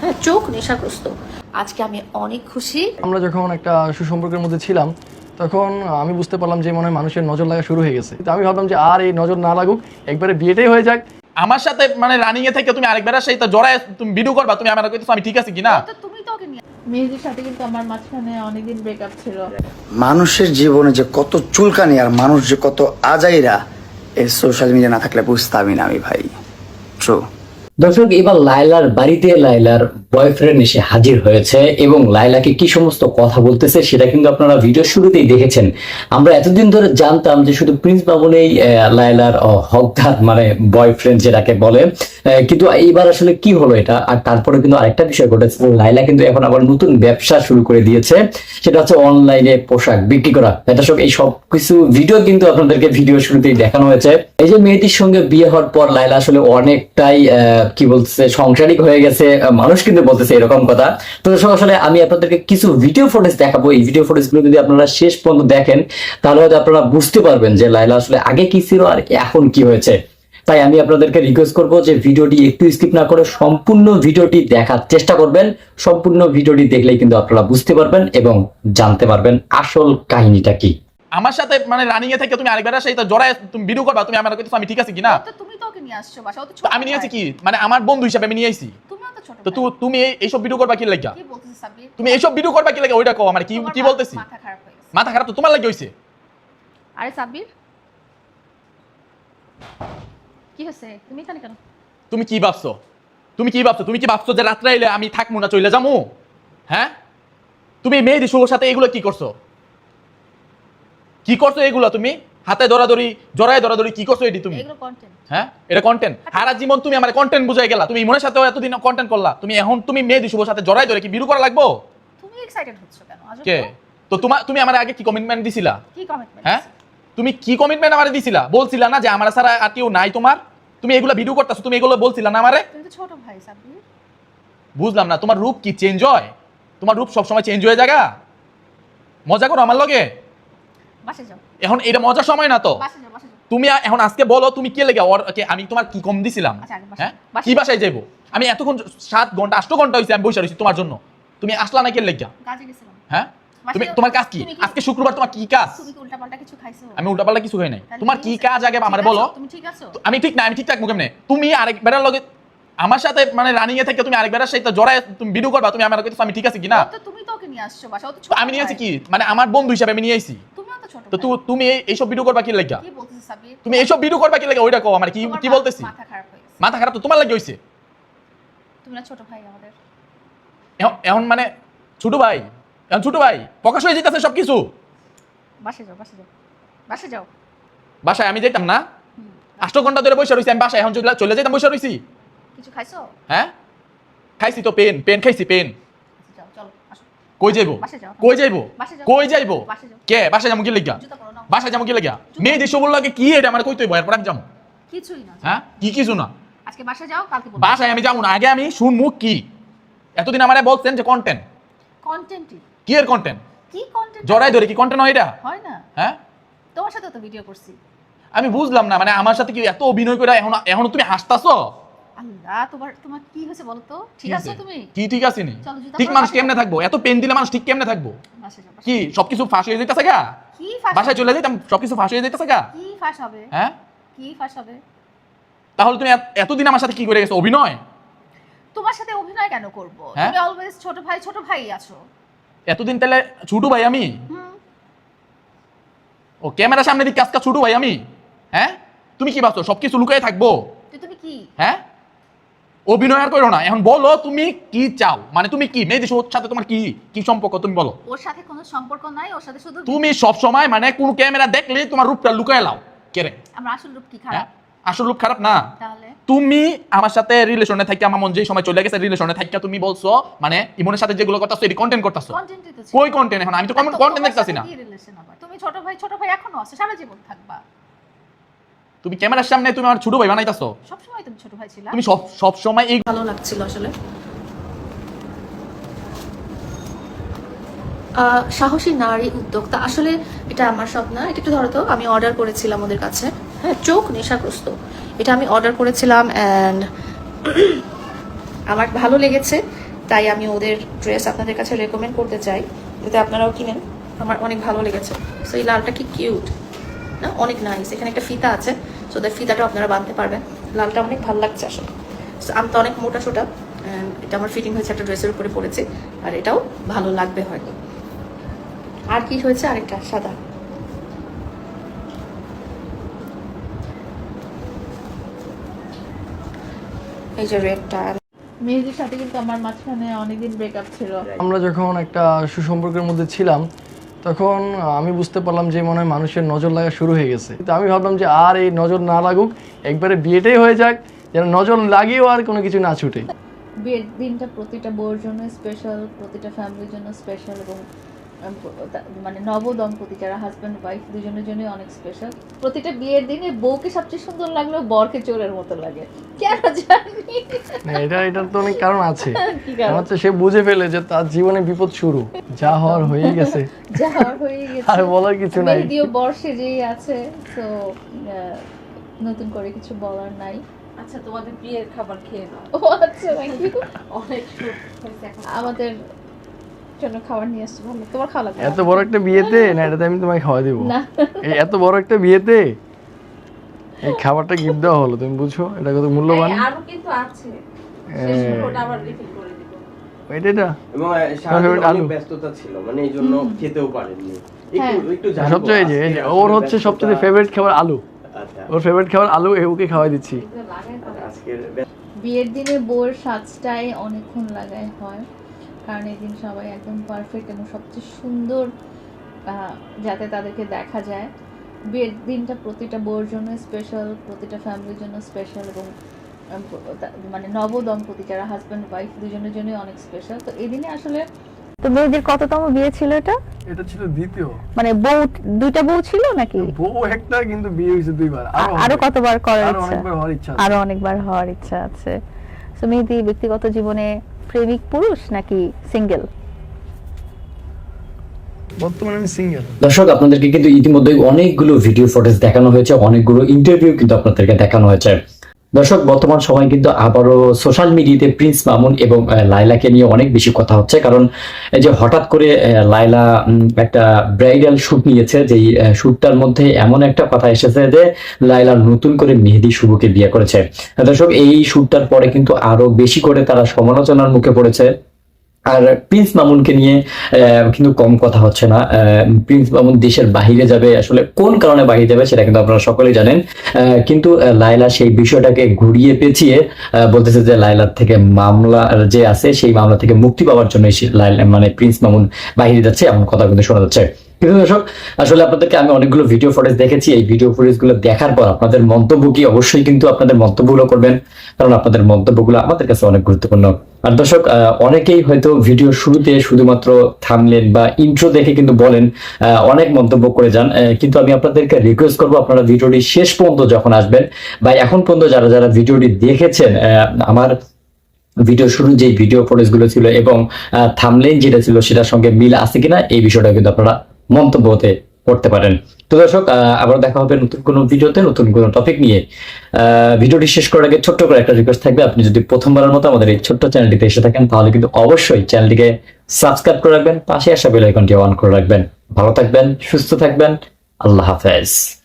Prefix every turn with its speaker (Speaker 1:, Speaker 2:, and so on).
Speaker 1: হ্যাঁ চোখ নেশাগ্রস্ত। আজকে আমি অনেক খুশি।
Speaker 2: আমরা যখন একটা সুসম্পর্কের মধ্যে ছিলাম তখন আমি বুঝতে পারলাম যে মনে হয় মানুষের নজর লাগা শুরু হয়ে গেছে। তো আমি ভাবলাম যে আর এই নজর না লাগুক একবারে বিয়েটাই হয়ে যাক।
Speaker 3: আমার সাথে মানে রানিং এ থেকে তুমি আরেকবার সেই তো জড়ায় তুমি ভিডিও করবা তুমি আমার কইতেছো আমি ঠিক আছি কিনা?
Speaker 1: তো তুমি তো ওকে নিয়ে
Speaker 4: মেয়েদের সাথে কিন্তু আমার মাঝখানে অনেকদিন ব্রেকআপ ছিল।
Speaker 5: মানুষের জীবনে যে কত চুলকানি আর মানুষ যে কত আজাইরা এই সোশ্যাল মিডিয়া না থাকলে বুঝতামই না আমি ভাই। ট্রু
Speaker 6: দর্শক, এবার লাইলার বাড়িতে লাইলার বয়ফ্রেন্ড এসে হাজির হয়েছে এবং লাইলাকে কি সমস্ত কথা বলতেছে সেটা কিন্তু আপনারা ভিডিও শুরুতেই দেখেছেন। আমরা এতদিন ধরে জানতাম যে শুধু প্রিন্স বাবনেই লাইলার হকদার মানে বয়ফ্রেন্ড যেটাকে বলে। কিন্তু এইবার আসলে কি হলো এটা? আর তারপরে কিন্তু আরেকটা বিষয় ঘটেছে লাইলা কিন্তু এখন আবার নতুন ব্যবসা শুরু করে দিয়েছে। সেটা হচ্ছে অনলাইনে পোশাক বিক্রি করা। দর্শক, এই সব কিছু ভিডিও কিন্তু আপনাদেরকে ভিডিও শুরুতেই দেখানো হয়েছে। এই যে মেয়েটির সঙ্গে বিয়ে হওয়ার পর লাইলা আসলে অনেকটাই কি বলছে সংসারিক হয়ে গেছে মানুষ কিন্তু বলতেছে এরকম কথা। তো আসলে আমি আপনাদেরকে কিছু ভিডিও ফুটেজ দেখাবো। এই ভিডিও ফুটেজগুলো যদি আপনারা শেষ পর্যন্ত দেখেন তাহলে হয়তো আপনারা বুঝতে পারবেন যে লাইলা আসলে আগে কি ছিল আর এখন কি হয়েছে। তাই আমি আপনাদেরকে রিকোয়েস্ট করব যে ভিডিওটি একটু স্কিপ না করে সম্পূর্ণ ভিডিওটি দেখার চেষ্টা করবেন। সম্পূর্ণ ভিডিওটি দেখলেই কিন্তু আপনারা বুঝতে পারবেন এবং জানতে পারবেন আসল কাহিনীটা কি।
Speaker 3: আমার সাথে মানে রানিং এ থেকে তুমি আরেকবার সেই তো জড়ায় তুমি ভিডিও করবা তুমি আমার কইতেছো আমি ঠিক আছি কিনা?
Speaker 1: তো তুমি তো নিয়ে আসছো বাসা ও তো ছোট
Speaker 3: আমি নিয়ে
Speaker 1: ভাই।
Speaker 3: কি? মানে আমার বন্ধু হিসাবে আমি নিয়ে আইছি
Speaker 1: তুমিও তো ছোট
Speaker 3: তো। তুমি এই- এইসব ভিডিও করবা কি লাগিয়া?
Speaker 1: কি বলতেছিস সাব্বির?
Speaker 3: তুমি এইসব ভিডিও করবা কি লাগে ওইটা কও আমার কি কি বলতেছি?
Speaker 1: মাথা খারাপ হয়ে গেছে।
Speaker 3: মাথা খারাপ তো তোমার লাগে হইছে?
Speaker 1: আরে সাব্বির কি হয়েছে তুমি এখানে কেন?
Speaker 3: তুমি কি ভাবছ? তুমি কি ভাবছ? তুমি কি ভাবছ যে রাত্রে এলে আমি থাকব না চলে যাব হ্যাঁ? তুমি মেয়েদি শুভর সাথে এগুলো কি করছ? কি করছ এগুলো তুমি? হাতে ধরাধরি জড়ায় ধরাধরি কি করছ এটি তুমি? হ্যাঁ? এটা কন্টেন্ট সারা জীবন তুমি আমার কন্টেন্ট বুঝাই গেলা। তুমি মনের সাথে এতদিন কন্টেন্ট করলা। তুমি এখন তুমি মেয়েদি শুভর সাথে জড়াই ধরে কি বিরু করা লাগবো?
Speaker 1: তুমি এক্সাইটেড হচ্ছ কেন?
Speaker 3: কে?
Speaker 1: তো।
Speaker 3: তোমার তুমি আমার আগে কি কমিটমেন্ট দিছিলা?
Speaker 1: কি কমিটমেন্ট
Speaker 3: হ্যাঁ? তুমি কি কমিটমেন্ট আমারে দিছিলা? বলছিলা না যে আমার সারা আর কেউ নাই তোমার? তুমি এগুলো ভিডিও করতেছো তুমি এগুলো বলছিলা না আমারে?
Speaker 1: তুমি তো ছোট ভাই সাব্বির।
Speaker 3: বুঝলাম না তোমার রূপ কি চেঞ্জ হয়? তোমার রূপ সবসময় চেঞ্জ হয়ে জায়গা? মজা করো আমার লগে? এখন এটা মজার সময় না তো? তুমি এখন আজকে বলো তুমি কে লেগে আমি তোমার কি কম দিছিলাম?
Speaker 1: আচ্ছা,
Speaker 3: হ্যাঁ? কি বাসায় যাইবো? আমি এতক্ষণ সাত ঘণ্টা আষ্ট ঘণ্টা হয়েছে আমি বসে রয়েছি তোমার জন্য। তুমি আসলা না কে লেগে? হ্যাঁ? তুমি তোমার কাজ কি? আজকে শুক্রবার তোমার কি কাজ?
Speaker 1: তুমি উল্টাপাল্টা কিছু খাইছো?
Speaker 3: আমি উল্টাপাল্টা কিছু হই নাই। তোমার কি কাজ আগে আমারে বলো।
Speaker 1: তুমি ঠিক আছো?
Speaker 3: তো আমি ঠিক না আমি ঠিক থাকব কেমনে? তুমি আরেকবারের লগে আমার সাথে মানে রানিং এ থেকে তুমি আরেকবার সেই তো জড়ায় তুমি ভিডিও করবা তুমি আমার আমি ঠিক আছি কিনা?
Speaker 1: তো তুমি তো ওকে নিয়ে আসছো বাসা ও তো
Speaker 3: তো
Speaker 1: ছোট
Speaker 3: আমি নিয়ে আছি কি? মানে আমার বন্ধু হিসাবে আমি নিয়ে আইছি।
Speaker 1: তো
Speaker 3: তুমি এই- এইসব ভিডিও করবা কি
Speaker 1: সাব্বির?
Speaker 3: তুমি এইসব ভিডিও করবা কি লাগে ওইটা কও আমার কি কি বলতেছি?
Speaker 1: মাথা খারাপ গেছে।
Speaker 3: মাথা খারাপ তো তোমার লাগে হইছে?
Speaker 1: তুমি না ছোট ভাই আমাদের।
Speaker 3: এখন- মানে ছোট ভাই এখন ছোট ভাই প্রকাশ হয়ে যেতেছে সবকিছু।
Speaker 1: বাসে যাও বাসে যাও। বাসে যাও।
Speaker 3: বাসায় আমি যেতাম না। আষ্ট ঘণ্টা ধরে বসে রয়েছি আমি বাসায় এখন চলে চলে যেতাম বসে রয়েছি
Speaker 1: কিছু খাইছো?
Speaker 3: হ্যাঁ? খাইছি তো পেন পেন খাইছি পেন
Speaker 1: আচ্ছা, যাও চলো আসো
Speaker 3: কই যাইবো? কই যাইবো? কই যাইবো? কে? বাসায় যাব কি লাগিয়া বাসায় যাব কি লাগিয়া মেয়ে দেশ বলল লাগে কি এটা? আমার কইতে হইবো এরপর আমি যাব।
Speaker 1: কিছুই না।
Speaker 3: হ্যাঁ? কি কিছু না।
Speaker 1: আজকে বাসে যাও কালকে বলব।
Speaker 3: বাসায় আমি যাব না। আগে আমি শুনমু কি? এতদিন আমারে বলছেন যে কন্টেন্ট
Speaker 1: কন্টেন্টই
Speaker 3: কি? এর কন্টেন্ট
Speaker 1: কি কন্টেন্ট
Speaker 3: জড়াই ধরে কি কন্টেন্ট হয় এটা?
Speaker 1: হয় না।
Speaker 3: হ্যাঁ?
Speaker 1: তোমার সাথে তো ভিডিও করছি।
Speaker 3: আমি বুঝলাম না মানে আমার সাথে কি এত অভিনয় করে এখন এখন তুমি হাসতাছো?
Speaker 1: আল্লাহ তোমার তোমার কি হয়েছে বলো তো ঠিক আছো তুমি?
Speaker 3: কি ঠিক আছে নি? ঠিক মানুষ কেমনে থাকব? এত পেন দিলে মানুষ ঠিক কেমনে থাকব? কি সবকিছু ফাঁস হয়ে গা?
Speaker 1: কি ফাঁস
Speaker 3: বাসায় চলে যেতাম সবকিছু ফাঁস হয়ে গা?
Speaker 1: কি ফাঁস হবে?
Speaker 3: হ্যাঁ?
Speaker 1: কি ফাঁস হবে?
Speaker 3: তাহলে তুমি এতদিন আমার সাথে কি করে গেছো? অভিনয়?
Speaker 1: তোমার সাথে অভিনয় কেন করব?
Speaker 3: হ্যাঁ?
Speaker 1: তুমি অলওয়েজ ছোট ভাই ছোট ভাই আছো।
Speaker 3: এতদিন তাহলে ছোট ভাই আমি? ও ক্যামেরার সামনে দিক কাজকা ছোট ভাই আমি? হ্যাঁ? তুমি কি ভাবছ? সবকিছু লুকায় থাকব?
Speaker 1: তুমি কি?
Speaker 3: হ্যাঁ? অভিনয় আর করো না। এখন বলো তুমি কি চাও? মানে তুমি কি? মেয়েদের সাথে তোমার কি কি সম্পর্ক? তুমি বলো।
Speaker 1: ওর সাথে কোনো সম্পর্ক নাই ওর সাথে শুধু
Speaker 3: তুমি সব সময় মানে কোন ক্যামেরা দেখলে তোমার রূপটা লুকায় লাও। কেরে
Speaker 1: আমার আসল রূপ কি
Speaker 3: হ্যাঁ?
Speaker 1: খারাপ
Speaker 3: আসল রূপ খারাপ? না।
Speaker 1: তাহলে?
Speaker 3: তুমি আমার সাথে রিলেশনে থাকি আমার মন যে সময় চলে গেছে রিলেশনে থাকি তুমি বলছো মানে ইমনের সাথে যেগুলো করতেছো এটি কন্টেন্ট করতেছো। কই কন্টেন্ট এখন? আমি তো কন্টেন্ট দেখতাছি না?
Speaker 1: তুমি ছোট ভাই ছোট ভাই এখনও আছো সারা জীবন থাকবা।
Speaker 3: তুমি ক্যামেরার সামনে তুমি আমার ছোট ভাই বানাইতাছো?
Speaker 1: সবসময় তুমি ছোট ভাই ছিলা।
Speaker 3: তুমি সব সব সময় এই
Speaker 1: ভালো লাগছিল আসলে।
Speaker 4: সাহসী নারী উদ্যোক্তা আসলে এটা আমার স্বপ্ন এটা একটু ধরো তো আমি অর্ডার করেছিলাম ওদের কাছে। হ্যাঁ চোখ নেশাগ্রস্ত। এটা আমি অর্ডার করেছিলাম অ্যান্ড আমার ভালো লেগেছে তাই আমি ওদের ড্রেস আপনাদের কাছে রেকমেন্ড করতে চাই। যাতে আপনারাও কিনেন আমার অনেক ভালো লেগেছে। সো এই লালটা কি কিউট না অনেক নাইস এখানে একটা ফিতা আছে। সো দ্য ফিতাটাও আপনারা বাঁধতে পারবেন। লালটা অনেক ভালো লাগছে আসলে। So, আমি তো অনেক মোটা সোটা। এটা আমার ফিটিং হয়েছে একটা ড্রেসের উপরে পড়েছে আর এটাও ভালো লাগবে হয়তো। আর কি হয়েছে? আরেকটা সাদা। এই যে রেডটা।
Speaker 7: মেহেদির সাথে কিন্তু আমার মাঝখানে অনেকদিন ব্রেকআপ ছিল।
Speaker 2: আমরা যখন একটা সুসম্পর্কের মধ্যে ছিলাম তখন আমি বুঝতে পারলাম যে মনে হয় মানুষের নজর লাগা শুরু হয়ে গেছে। তো আমি ভাবলাম যে আর এই নজর না লাগুক, একবারে বিয়েটাই হয়ে যাক, যেন নজর লাগিয়েও আর কোনো কিছু না ছুটে।
Speaker 7: বিয়ের দিনটা প্রতিটা বউর জন্য স্পেশাল প্রতিটা ফ্যামিলির জন্য স্পেশাল এবং মানে নব দম্পতি যারা হাজব্যান্ড ওয়াইফ দুজনের জন্যই অনেক স্পেশাল প্রতিটা বিয়ের দিনে বউকে সবচেয়ে সুন্দর লাগলেও বরকে চোরের মতো লাগে। কেন জানি?
Speaker 2: না এটা এটার তো অনেক কারণ আছে।
Speaker 7: কারণ?
Speaker 2: কারণ সে বুঝে ফেলে যে তার জীবনে বিপদ শুরু। যা হওয়ার হয়েই গেছে।
Speaker 7: যা হওয়ার হয়ে গেছে।
Speaker 2: আর বলার কিছু নাই।
Speaker 7: মেহেদিও বর সেজেই আছে তো নতুন করে কিছু বলার নাই।
Speaker 1: আচ্ছা তোমাদের বিয়ের খাবার খেয়ে নাও।
Speaker 7: ও আচ্ছা thank you.
Speaker 1: অনেক
Speaker 7: আমাদের জন্য খাবার নিয়ে আসছি। ভালো তোমার খাওয়া লাগবে
Speaker 2: এত বড় একটা বিয়েতে? না এটাতে আমি তোমায় খাওয়া দিব। এই এত বড় একটা বিয়েতে? এই খাবারটা গিফট দেওয়া হলো তুমি বুঝছ? এটা কত মূল্যবান?
Speaker 1: আরও কিন্তু আছে। ওটা আবার রিফিল করে দিব।
Speaker 2: এটা এটা?
Speaker 8: এবং সারাদিন
Speaker 2: favorite
Speaker 8: অনেক
Speaker 2: আলু।
Speaker 8: ব্যস্ততা ছিল মানে এই জন্য খেতেও পারেননি।
Speaker 7: হ্যাঁ।
Speaker 2: সবচেয়ে যে ওর হচ্ছে সবচেয়ে ফেভারিট খাবার আলু।
Speaker 8: আচ্ছা।
Speaker 2: ওর ফেভারিট খাবার আলু ওকে খাওয়াই দিচ্ছি।
Speaker 7: বিয়ের দিনে সাজটাই অনেকক্ষণ লাগায় হয়। কারণ এই দিন সবাই একদম পারফেক্ট এবং সবচেয়ে সুন্দর যাতে তাদেরকে দেখা যায়। বিয়ের দিনটা প্রতিটা বউয়ের জন্য স্পেশাল প্রতিটা ফ্যামিলির জন্য স্পেশাল এবং মানে নব দম্পতি যারা হাজব্যান্ড ওয়াইফ দুজনের জন্যই অনেক স্পেশাল তো এই দিনে আসলে
Speaker 9: তো মেয়েদের কততম বিয়ে ছিল এটা?
Speaker 2: এটা ছিল দ্বিতীয়।
Speaker 9: মানে বউ দুইটা বউ ছিল নাকি?
Speaker 2: বউ একটা কিন্তু বিয়ে হয়েছে দুইবার। আরও
Speaker 9: কতবার করার
Speaker 2: আরও
Speaker 9: ইচ্ছা?
Speaker 2: অনেকবার হওয়ার ইচ্ছা আছে।
Speaker 9: আরও অনেকবার হওয়ার ইচ্ছা আছে। তো মেহেদি ব্যক্তিগত জীবনে প্রেমিক পুরুষ নাকি সিঙ্গেল?
Speaker 2: বর্তমানে আমি সিঙ্গেল।
Speaker 6: দর্শক আপনাদেরকে কিন্তু ইতিমধ্যে অনেকগুলো ভিডিও ফুটেজ দেখানো হয়েছে অনেকগুলো ইন্টারভিউ কিন্তু আপনাদেরকে দেখানো হয়েছে। দর্শক, বর্তমান সময় কিন্তু আবারও সোশ্যাল মিডিয়াতে প্রিন্স মামুন এবং লাইলাকে নিয়ে অনেক বেশি কথা হচ্ছে। কারণ এই যে হঠাৎ করে লাইলা একটা ব্রাইডাল শুট নিয়েছে, যেই শুটটার মধ্যে এমন একটা কথা এসেছে যে লাইলা নতুন করে মেহেদি শুভকে বিয়ে করেছে। দর্শক, এই শুটটার পরে কিন্তু আরও বেশি করে তারা সমালোচনার মুখে পড়েছে। আর প্রিন্স মামুনকে নিয়ে কিন্তু কম কথা হচ্ছে না। প্রিন্স মামুন দেশের বাহিরে যাবে, আসলে কোন কারণে বাহিরে যাবে সেটা কিন্তু আপনারা সকলেই জানেন। কিন্তু লাইলা সেই বিষয়টাকে ঘুরিয়ে পেঁচিয়ে বলতেছে যে লাইলার থেকে মামলা যে আছে, সেই মামলা থেকে মুক্তি পাওয়ার জন্য মানে প্রিন্স মামুন বাহিরে যাচ্ছে, এমন কথা কিন্তু শোনা যাচ্ছে। কিন্তু দর্শক, আসলে আপনাদেরকে আমি অনেকগুলো ভিডিও ফুটেজ দেখেছি। এই ভিডিও ফুটেজগুলো দেখার পর আপনাদের মন্তব্য কি? অবশ্যই কিন্তু আপনাদের মন্তব্যগুলো করবেন, কারণ আপনাদের মন্তব্যগুলো আমাদের কাছে অনেক গুরুত্বপূর্ণ। আর দর্শক অনেকেই হয়তো ভিডিও শুরুতে শুধুমাত্র থামলেন বা ইন্ট্রো দেখে কিন্তু বলেন অনেক মন্তব্য করে যান। কিন্তু আমি আপনাদেরকে রিকোয়েস্ট করব, আপনারা ভিডিওটি শেষ পর্যন্ত যখন আসবেন বা এখন পর্যন্ত যারা যারা ভিডিওটি দেখেছেন আমার ভিডিও শুরু যে ভিডিও ফুটেজগুলো ছিল এবং থামলেন যেটা ছিল সেটার সঙ্গে মিল আছে কিনা, এই বিষয়টা কিন্তু আপনারা মন্তব্যতে করতে পারেন। তো দর্শক আবার দেখা হবে নতুন কোনো ভিডিওতে, নতুন কোনো টপিক নিয়ে। ভিডিওটি শেষ করার আগে ছোট্ট করে একটা রিকোয়েস্ট থাকবে। আপনি যদি প্রথমবারের মতো আমাদের এই ছোট্ট চ্যানেলটিতে এসে থাকেন, তাহলে কিন্তু অবশ্যই চ্যানেলটিকে সাবস্ক্রাইব করে রাখবেন, পাশে আসা বেল আইকনটি অন করে রাখবেন। ভালো থাকবেন, সুস্থ থাকবেন। আল্লাহ হাফেজ।